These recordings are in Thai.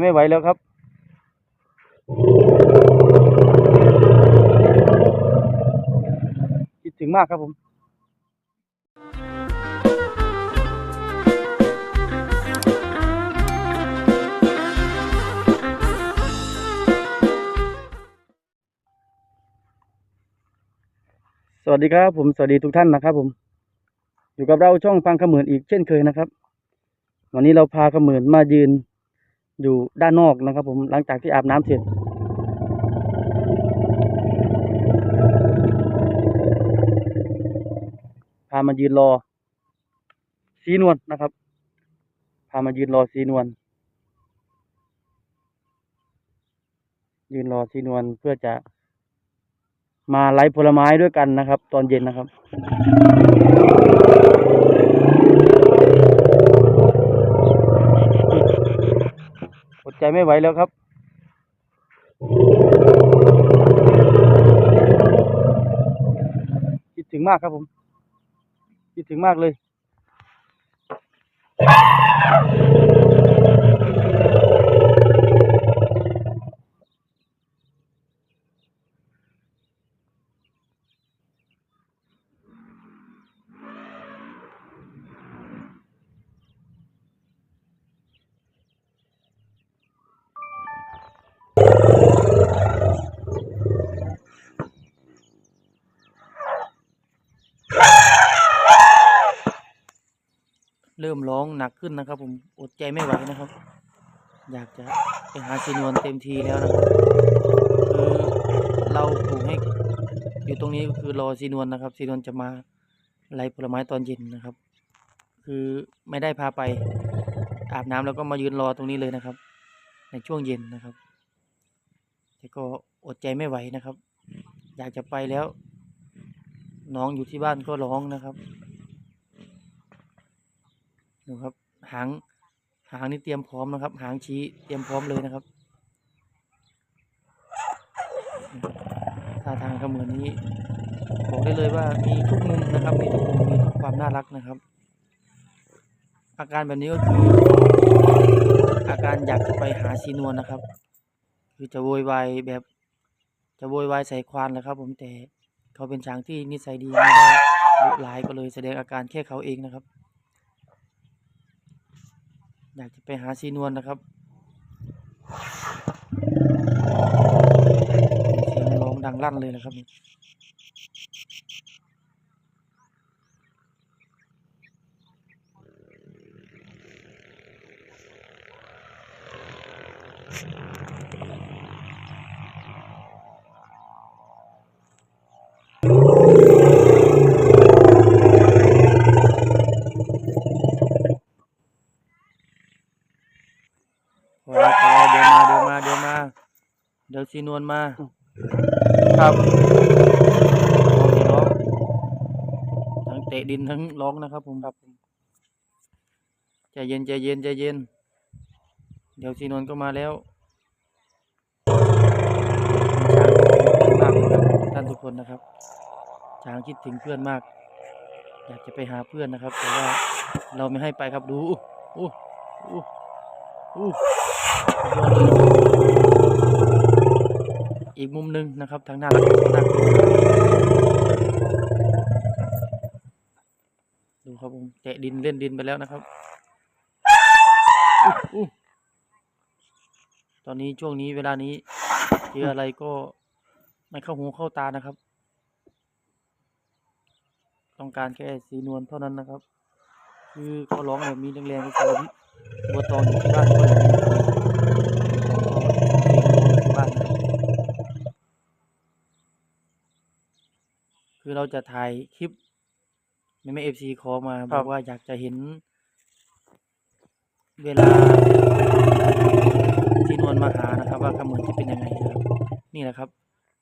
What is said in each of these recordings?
ไม่ไหวแล้วครับ คิดถึงมากครับผมสวัสดีครับผมสวัสดีทุกท่านนะครับ ผม อยู่กับเราช่องฟังขมือนอีกเช่นเคยนะครับ วันนี้เราพาขมือนมายืน อยู่ด้านนอกนะครับ ผมหลังจากที่อาบน้ำเสร็จพามายืนรอ สีนวลนะครับ พามายืนรอสีนวลยืนรอสีนวลเพื่อจะมาไล่ผลไม้ด้วยกันนะครับ ตอนเย็นนะครับ อดใจ ไม่ไหวแล้วครับคิดถึงมากครับผมคิดถึงมากเลย เริ่มร้องหนักขึ้นนะครับ ผมอดใจไม่ไหวนะครับ อยากจะไปหาซีนวลเต็มทีแล้วนะครับคือเราปลูกให้อยู่ตรงนี้คือรอซีนวลนะครับซีนวลจะมาไล่ผลไม้ตอนเย็นนะครับ คือไม่ได้พาไปอาบน้ำแล้วก็มายืนรอตรงนี้เลยนะครับ ในช่วงเย็นนะครับแต่ก็อดใจไม่ไหวนะครับ อยากจะไปแล้ว น้องอยู่ที่บ้านก็ร้องนะครับ ดูครับ หางหางนี่เตรียมพร้อมนะครับ หางชี้เตรียมพร้อมเลยนะครับท่าทางเขาเมือนนี้บอกได้เลยว่ามีทุกมุมนะครับ มีทุกมุมมีทุกความน่ารักนะครับ อาการแบบนี้ก็คือ อาการอยากจะไปหาซีนวลนะครับ คือจะโวยวายแบบจะโวยวายใส่ควานแหละครับ ผมแต่เขาเป็นช้างที่นิสัยดีไม่ได้ดุร้ายก็เลยแสดงอาการแค่เขาเองนะครับ อยากจะไปหาซีนวลนะครับเสียงร้องดังลั่นเลยนะครับ พอแล้วพอแล้วเดี๋ยวมาเดี๋ยวมาเดี๋ยวมา เดี๋ยว ซีนวลมา ครับร้องร้องทั้งเตะดินทั้งร้องนะครับ ผมครับผมใจเย็นใจเย็นใจเย็น เดี๋ยวซีนวลก็มาแล้วช้างคิดถึงเพื่อนมากเลยครับท่านทุกคนนะครับ ช้างคิดถึงเพื่อนมาก อยากจะไปหาเพื่อนนะครับ แต่ว่าเราไม่ให้ไปครับดูอู้อู้อู้สุดยอดเลยนะครับ อีกมุมหนึ่งนะครับทางหน้ารักน่ากลัวดูครับผมแตะดินเล่นดินไปแล้วนะครับออตอนนี้ช่วงนี้เวลานี้เจออะไรก็ไม่เข้าหูเข้าตานะครับ ต้องการแค่สีนวลเท่านั้นนะครับ คือเขาร้องแบบมีแรงๆก็คือบัวตองอยู่ที่บ้านก็ร้องที่บ้าน คือเราจะถ่ายคลิปไม่ไม่เอฟซีขอมาบอกว่าอยากจะเห็น เวลาที่นวลมาหานะครับ ว่าเขาเหมือนจะเป็นยังไงนะครับนี่แหละครับ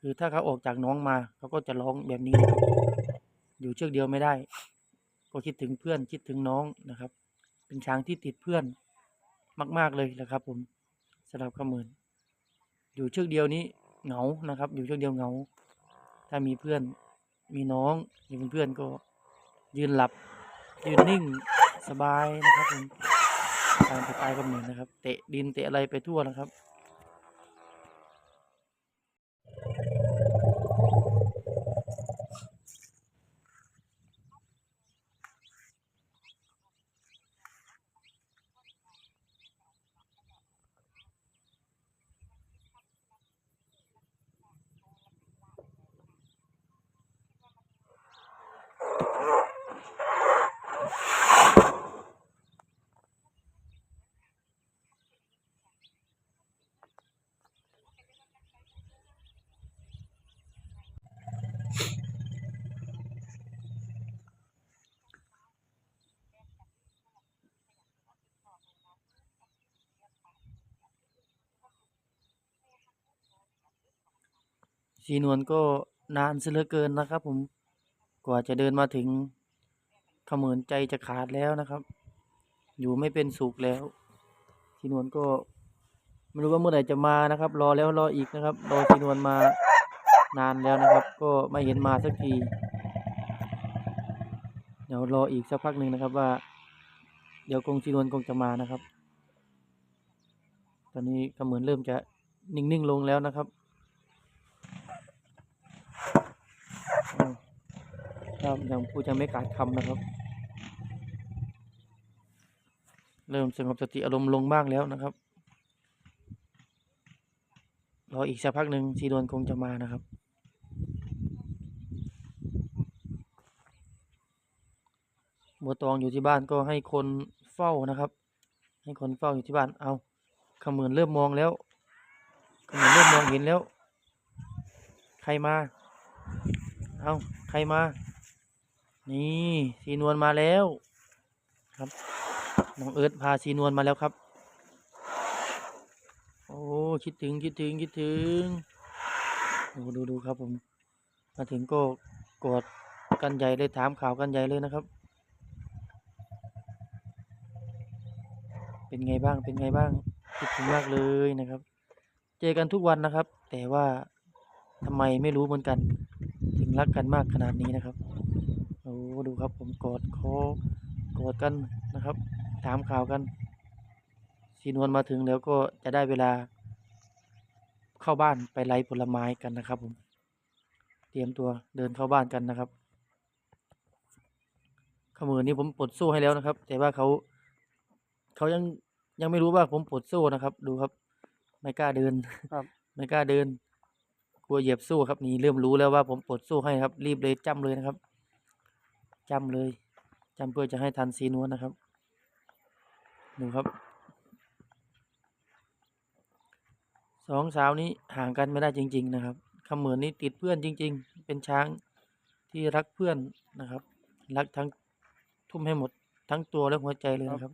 คือถ้าเขาออกจากน้องมาเขาก็จะร้องแบบนี้นะครับอยู่เชือกเดียวไม่ได้ ก็คิดถึงเพื่อนคิดถึงน้องนะครับ เป็นช้างที่ติดเพื่อนมาก ๆเลยนะครับ ผมสำหรับขมือนอยู่เชือกเดียวนี้เหงานะครับ อยู่เชือกเดียวเหงา ถ้ามีเพื่อน มีน้องอยู่เป็นเพื่อนก็ยืนหลับ ยืนนิ่งสบายนะครับผมตามสไตล์ก็เหมือนนะครับ เตะดินเตะอะไรไปทั่วนะครับ สีนวลก็นานเสือเกินนะครับ ผมกว่าจะเดินมาถึงขมือนใจจะขาดแล้วนะครับ อยู่ไม่เป็นสุขแล้วสีนวลก็ไม่รู้ว่าเมื่อไหร่จะมานะครับ รอแล้วรออีกนะครับรอสีนวลมานานแล้วนะครับ ก็ไม่เห็นมาสักทีเดี๋ยวรออีกสักพักหนึ่งนะครับว่า เดี๋ยวกงสีนวลคงจะมานะครับ ตอนนี้ก็เหมือนเริ่มจะนิ่งๆลงแล้วนะครับ อ้าว ครับยังพูดยังไม่ขาดคำนะครับ เริ่มสงบสติอารมณ์ลงบ้างแล้วนะครับ รออีกสักพักหนึ่งซีดวนคงจะมานะครับบัวตองอยู่ที่บ้านก็ให้คนเฝ้านะครับ ให้คนเฝ้าอยู่ที่บ้านเอาขมือนเริ่มมองแล้วขมือนเริ่มมองเห็นแล้ว ใครมา เอาใครมา นี่สีนวลมาแล้วครับน้องเอิร์ธพาสีนวลมาแล้วครับ โอ้คิดถึงคิดถึงคิดถึงดูดูดูครับผม มาถึงก็กอดกันใหญ่เลยถามข่าวกันใหญ่เลยนะครับ เป็นไงบ้างเป็นไงบ้างคิดถึงมากเลยนะครับ เจอกันทุกวันนะครับ แต่ว่าทำไมไม่รู้เหมือนกัน ถึงรักกันมากขนาดนี้นะครับ โอ้ดูครับ ผมกอดคอกอดกันนะครับ ถามข่าวกันสีนวลมาถึงแล้วก็จะได้เวลา เข้าบ้านไปไล่ผลไม้กันนะครับ ผม เตรียมตัวเดินเข้าบ้านกันนะครับขมือนี้ผมปลดโซ่ให้แล้วนะครับ แต่ว่าเขาเขายังยังไม่รู้ว่าผมปลดโซ่นะครับ ดูครับ ไม่กล้าเดินครับไม่กล้าเดินกลัวเหยียบโซ่ครับนี่เริ่มรู้แล้วว่าผมปลดโซ่ให้ครับ รีบเลยจ้ำเลยนะครับ จำเลยจำเพื่อจะให้ทันซีนวลนะครับ ดูครับ สองสาวนี้ห่างกันไม่ได้จริง ๆ นะครับคำเหมือนนี้ติดเพื่อนจริง ๆ เป็นช้างที่รักเพื่อนนะครับ รักทั้งทุ่มให้หมดทั้งตัวและหัวใจเลยนะครับ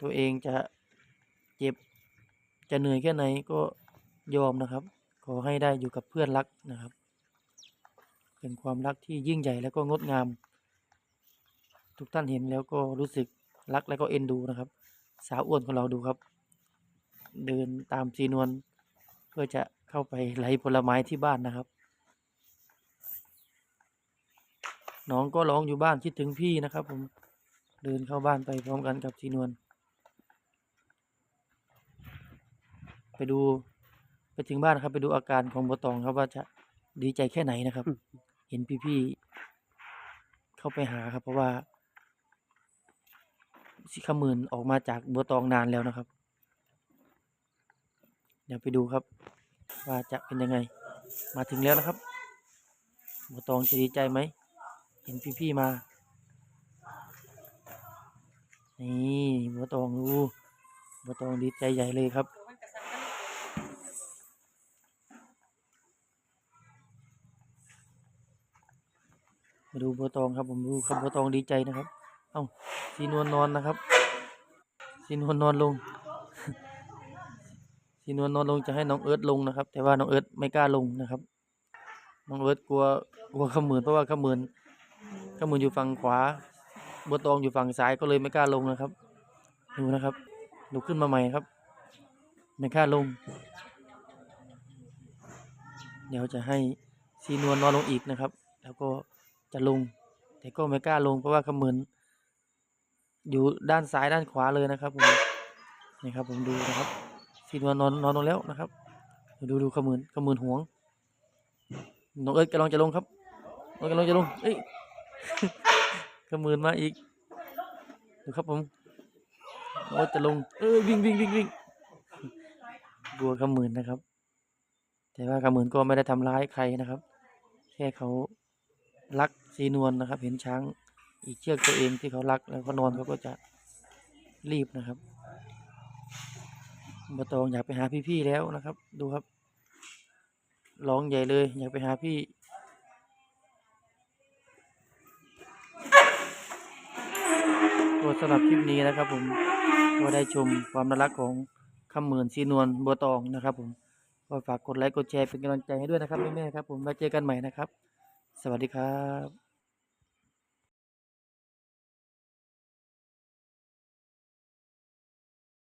ตัวเองจะเจ็บจะเหนื่อยแค่ไหนก็ยอมนะครับ ขอให้ได้อยู่กับเพื่อนรักนะครับ เป็นความรักที่ยิ่งใหญ่แล้วก็งดงาม ทุกท่านเห็นแล้วก็รู้สึกรักแล้วก็เอ็นดูนะครับ สาวอ้วนของเราดูครับ เดินตามซีนวลเพื่อจะเข้าไปไล่ผลไม้ที่บ้านนะครับ น้องก็ร้องอยู่บ้านคิดถึงพี่นะครับ ผมเดินเข้าบ้านไปพร้อมกันกับซีนวลไปดูไปถึงบ้านครับ ไปดูอาการของบัวตองครับว่าจะดีใจแค่ไหนนะครับ เห็นพี่ๆเข้าไปหาครับ เพราะว่าสิขมื่นออกมาจากบัวตองนานแล้วนะครับ เดี๋ยวไปดูครับ ว่าจะเป็นยังไง มาถึงแล้วนะครับบัวตองจะดีใจไหม เห็นพี่ๆมา นี่บัวตองดูบัวตองดีใจใหญ่เลยครับ มาดูบัวตองครับผมดูครับบัวตองดีใจนะครับ เอ้าสีนวลนอนนะครับสีนวลนอนลงสีนวลนอนลงจะให้น้องเอิร์ธลงนะครับ แต่ว่าน้องเอิร์ธไม่กล้าลงนะครับ น้องเอิร์ธกลัวกลัวขมือนเพราะว่าขมือนขมือนอยู่ฝั่งขวาบัวตองอยู่ฝั่งซ้ายก็เลยไม่กล้าลงนะครับดูนะครับลุกขึ้นมาใหม่ครับไม่กล้าลง เดี๋ยวจะให้สีนวลนอนลงอีกนะครับ แล้วก็ จะลง แต่ก็ไม่กล้าลงเพราะว่าเขมือน อยู่ด้านซ้ายด้านขวาเลยนะครับผมนี่ครับผมดูนะครับสีนวลนอนนอนลงแล้วนะครับ ดูดูขมือนขมืนห่วงน้องเอิร์ธกำลังจะลงครับน้องกำลังจะลงเอ้ยขมืนมาอีกดูครับผมน้องจะลงเอ้ยวิ่งวิ่งวิ่งวิ่งกลัวขมืนนะครับ แต่ว่าขมืนก็ไม่ได้ทำร้ายใครนะครับ แค่เขา รักสีนวลนะครับ เห็นช้างอีกเชือกตัวเองที่เขารักแล้วเขานอนเขาก็จะรีบนะครับบตองอยากไปหาพี่ๆแล้วนะครับ ดูครับร้องใหญ่เลย อยากไปหาพี่ตัวสำหรับคลิปนี้นะครับ ผมก็ได้ชมความน่ารักของคำหมือนสีนวลบัวตองนะครับ ผมก็ฝากกดไลค์กดแชร์เป็นกำลังใจให้ด้วยนะครับแม่ๆครับ ผมไว้เจอกันใหม่นะครับ สวัสดีครับ